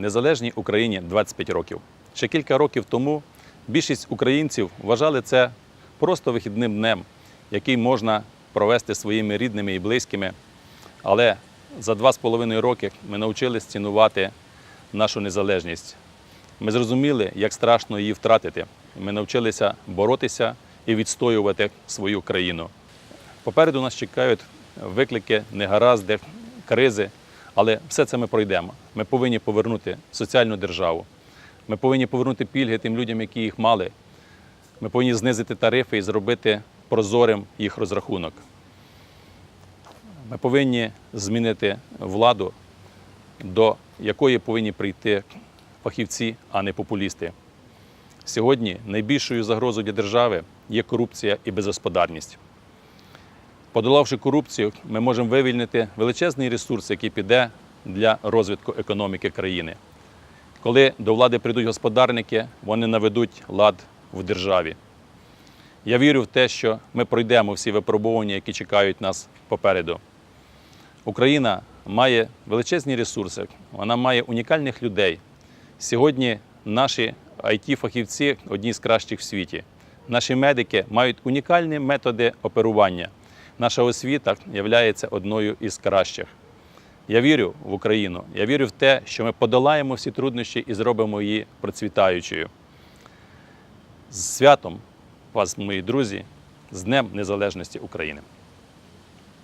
Незалежній Україні 25 років. Ще кілька років тому більшість українців вважали це просто вихідним днем, який можна провести своїми рідними і близькими. Але за два з половиною роки ми навчились цінувати нашу незалежність. Ми зрозуміли, як страшно її втратити. Ми навчилися боротися і відстоювати свою країну. Попереду нас чекають виклики, негаразди, кризи, але все це ми пройдемо. Ми повинні повернути соціальну державу. Ми повинні повернути пільги тим людям, які їх мали. Ми повинні знизити тарифи і зробити прозорим їх розрахунок. Ми повинні змінити владу, до якої повинні прийти фахівці, а не популісти. Сьогодні найбільшою загрозою для держави є корупція і безгосподарність. Подолавши корупцію, ми можемо вивільнити величезний ресурс, який піде для розвитку економіки країни. Коли до влади прийдуть господарники, вони наведуть лад в державі. Я вірю в те, що ми пройдемо всі випробування, які чекають нас попереду. Україна має величезні ресурси, вона має унікальних людей. Сьогодні наші it фахівці одні з кращих в світі. Наші медики мають унікальні методи оперування. Наша освіта є одною із кращих. Я вірю в Україну. Я вірю в те, що ми подолаємо всі труднощі і зробимо її процвітаючою. З святом вас, мої друзі, з Днем Незалежності України.